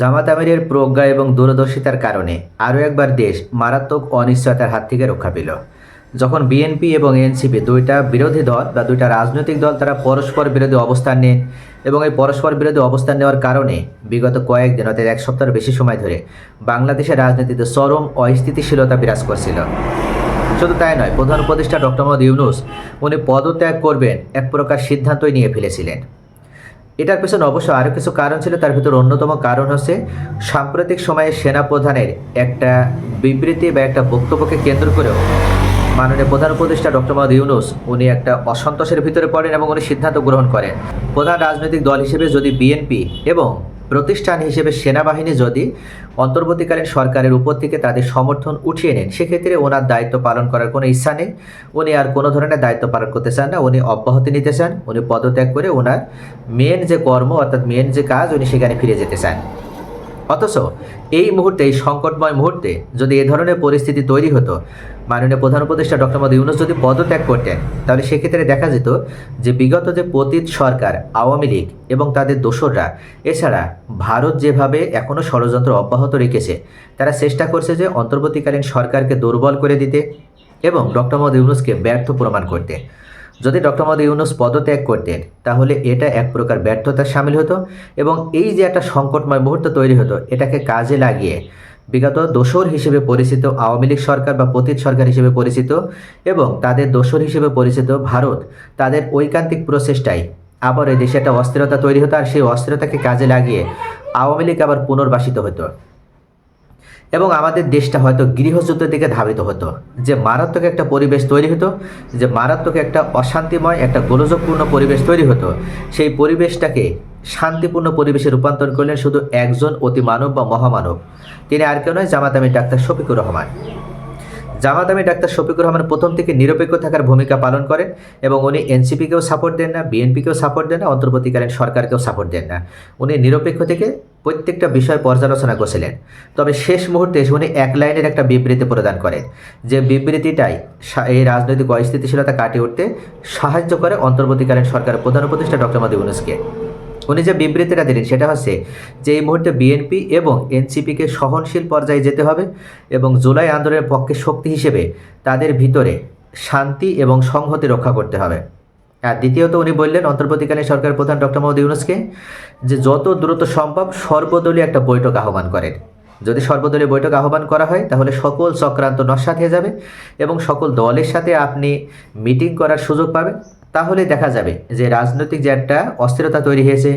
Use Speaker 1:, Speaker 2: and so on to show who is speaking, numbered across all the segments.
Speaker 1: জামাত আমিরের প্রজ্ঞা এবং দূরদর্শিতার কারণে আরও একবার দেশ মারাত্মক অনিশ্চয়তার হাত থেকে রক্ষা পেল। যখন বিএনপি এবং এনসিপি দুইটা বিরোধী দল বা দুইটা রাজনৈতিক দল তারা পরস্পর বিরোধী অবস্থান নেন এবং এই পরস্পর বিরোধী অবস্থান নেওয়ার কারণে বিগত কয়েকদিন অর্থাৎ এক সপ্তাহের বেশি সময় ধরে বাংলাদেশের রাজনীতিতে চরম অস্থিতিশীলতা বিরাজ করছিল। শুধু তাই নয়, প্রধান উপদেষ্টা ডক্টর মোহাম্মদ ইউনুস উনি পদত্যাগ করবেন এক প্রকার সিদ্ধান্তই নিয়ে ফেলেছিলেন। এটার পেছনে অবশ্য আরও কিছু কারণ ছিল, তার ভিতর অন্যতম কারণ হচ্ছে সাম্প্রতিক সময়ে সেনাপ্রধানের একটা বিবৃতি বা একটা বক্তব্যকে কেন্দ্র করেও মাননীয় প্রধান উপদেষ্টা ডক্টর মোহাম্মদ ইউনুস, উনি একটা অসন্তোষের ভিতরে পড়েন এবং উনি সিদ্ধান্ত গ্রহণ করেন। প্রধান রাজনৈতিক দল হিসেবে যদি বিএনপি এবং প্রতিষ্ঠান হিসেবে সেনাবাহিনী যদি অন্তর্বর্তীকালীন সরকারের উপর থেকে তাদের সমর্থন উঠিয়ে নেন, সেক্ষেত্রে ওনার দায়িত্ব পালন করার কোনো ইচ্ছা নেই। উনি আর কোনো ধরনের দায়িত্ব পালন করতে চান না। উনি অব্যাহতি নিতে চান। উনি পদত্যাগ করে ওনার মেন যে কর্ম, অর্থাৎ মেন যে কাজ, উনি সেখানে ফিরে যেতে চান। অথচ এই মুহূর্তে, এই সংকটময় মুহূর্তে যদি এ ধরনের পরিস্থিতি তৈরি হতো, মাননীয় প্রধান উপদেষ্টা ডক্টর মোদী ইউনুস যদি পদত্যাগ করতেন, তাহলে সেক্ষেত্রে দেখা যেত যে বিগত যে পতিত সরকার, আওয়ামী লীগ এবং তাদের দোসররা, এছাড়া ভারত যেভাবে এখনও ষড়যন্ত্র অব্যাহত রেখেছে, তারা চেষ্টা করছে যে অন্তর্বর্তীকালীন সরকারকে দুর্বল করে দিতে এবং ডক্টর মোদী ইউনুসকে ব্যর্থ প্রমাণ করতে। যদি ডক্টর মোদী ইউনুস পদত্যাগ করতেন, তাহলে এটা এক প্রকার ব্যর্থতার সামিল হতো এবং এই যে একটা সংকটময় মুহূর্ত তৈরি হতো, এটাকে কাজে লাগিয়ে বিগত দোসর হিসেবে পরিচিত আওয়ামী লীগ সরকার বা পতিত সরকার হিসেবে পরিচিত এবং তাদের দোসর হিসেবে পরিচিত ভারত, তাদের ঐকান্তিক প্রচেষ্টায় আবার এই দেশে একটা অস্থিরতা তৈরি হতো আর সেই অস্থিরতাকে কাজে লাগিয়ে আওয়ামী লীগ আবার পুনর্বাসিত হতো। এবং আমাদের দেশটা হয়তো গৃহযুদ্ধের দিকে ধাবিত হতো। যে মারাত্মক একটা পরিবেশ তৈরি হতো, যে মারাত্মক একটা অশান্তিময় একটা গোলযোগপূর্ণ পরিবেশ তৈরি হতো, সেই পরিবেশটাকে শান্তিপূর্ণ পরিবেশে রূপান্তর করলেন শুধু একজন অতি মানব বা মহামানব। তিনি আর কেউ নয়, জামাত আমি ডাক্তার শফিকুর রহমান। জামাত আমি ডাক্তার শফিকুর রহমান প্রথম থেকে নিরপেক্ষ থাকার ভূমিকা পালন করেন এবং উনি এনসিপিকেও সাপোর্ট দেন না, বিএনপিকেও সাপোর্ট দেন না, অন্তর্বর্তীকালীন সরকারকেও সাপোর্ট দেন না। উনি নিরপেক্ষ থেকে প্রত্যেকটা বিষয় পর্যালোচনা করছিলেন। তবে শেষ মুহূর্তে উনি এক লাইনের একটা বিবৃতি প্রদান করেন যে বিবৃতিটাই এই রাজনৈতিক অস্থিতিশীলতা কাটিয়ে উঠতে সাহায্য করে অন্তর্বর্তীকালীন সরকারের প্রধান উপদেষ্টা ডক্টর মোদী ইউনুসকে। উনি যে বিবৃতিটা দিলেন সেটা হচ্ছে যে এই মুহূর্তে বিএনপি এবং এনসিপিকে সহনশীল পর্যায়ে যেতে হবে এবং জুলাই আন্দোলনের পক্ষে শক্তি হিসেবে তাদের ভিতরে শান্তি এবং সংহতি রক্ষা করতে হবে। আর দ্বিতীয়ত উনি বললেন অন্তর্বর্তীকালীন সরকার প্রধান ডক্টর মোহাম্মদ ইউনুসকে যে যত দ্রুত সম্ভব সর্বদলীয় একটা বৈঠক আহ্বান করেন। যদি সর্বদলীয় বৈঠক আহ্বান করা হয়, তাহলে সকল চক্রান্ত নস্বাত হয়ে যাবে এবং সকল দলের সাথে আপনি মিটিং করার সুযোগ পাবেন। তাহলে দেখা যাবে যে রাজনৈতিক যে একটা অস্থিরতা তৈরি হয়েছে,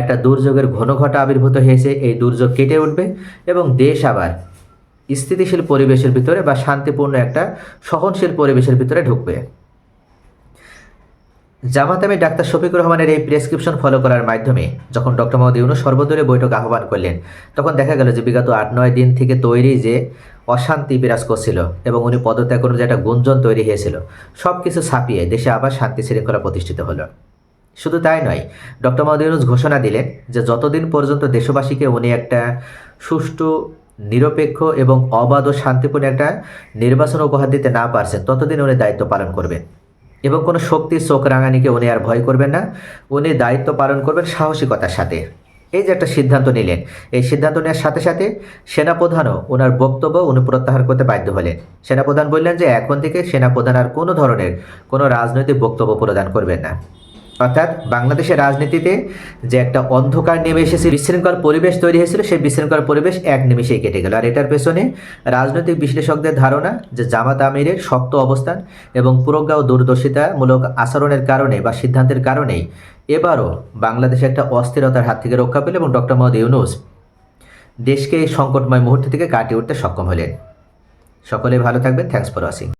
Speaker 1: একটা দুর্যোগের ঘনঘটা আবির্ভূত হয়েছে, এই দুর্যোগ কেটে উঠবে এবং দেশ আবার স্থিতিশীল পরিবেশের ভিতরে বা শান্তিপূর্ণ একটা সহনশীল পরিবেশের ভিতরে ঢুকবে। জামাত আমি ডাক্তার শফিকুর রহমানের এই প্রেসক্রিপশন ফলো করার মাধ্যমে যখন ডক্টর মোহাম্মদ ইউনুস সর্বদলীয় বৈঠক আহ্বান করলেন, তখন দেখা গেল যে বিগত আট নয় দিন থেকে তৈরি যে অশান্তি বিরাজ করছিল এবং উনি পদত্যাগ করে যে একটা গুঞ্জন তৈরি হয়েছিল সব কিছু ছাপিয়ে দেশে আবার শান্তি শৃঙ্খলা প্রতিষ্ঠিত হলো। শুধু তাই নয়, ডক্টর মোহাম্মদ ইউনুস ঘোষণা দিলেন যে যতদিন পর্যন্ত দেশবাসীকে উনি একটা সুষ্ঠু, নিরপেক্ষ এবং অবাধ ও শান্তিপূর্ণ একটা নির্বাচন উপহার দিতে না পারছেন, ততদিন উনি দায়িত্ব পালন করবেন। এবং কোনো শক্তি, চোখ, রাঙানিকে উনি আর ভয় করবেন না। উনি দায়িত্ব পালন করবেন সাহসিকতার সাথে। এই যে একটা সিদ্ধান্ত নিলেন, এই সিদ্ধান্ত নেওয়ার সাথে সাথে সেনাপ্রধানও ওনার বক্তব্য উনি প্রত্যাহার করতে বাধ্য হলেন। সেনাপ্রধান বললেন যে, এখন থেকে সেনাপ্রধান আর কোনো ধরনের কোনো রাজনৈতিক বক্তব্য প্রদান করবেন না। অর্থাৎ বাংলাদেশের রাজনীতিতে যে একটা অন্ধকার নেমে এসেছে, বিশৃঙ্খল পরিবেশ তৈরি হয়েছিল, সেই বিশৃঙ্খল পরিবেশ এক নিমিষেই কেটে গেল। আর এটার পেছনে রাজনৈতিক বিশ্লেষকদের ধারণা যে জামাত আমিরের শক্ত অবস্থান এবং প্রজ্ঞা ও দূরদর্শিতামূলক আচরণের কারণে বা সিদ্ধান্তের কারণেই এবারও বাংলাদেশে একটা অস্থিরতার হাত থেকে রক্ষা পেল এবং ডক্টর মোহাম্মদ ইউনুস দেশকে এই সংকটময় মুহূর্ত থেকে কাটিয়ে উঠতে সক্ষম হলেন। সকলে ভালো থাকবেন। Thanks for watching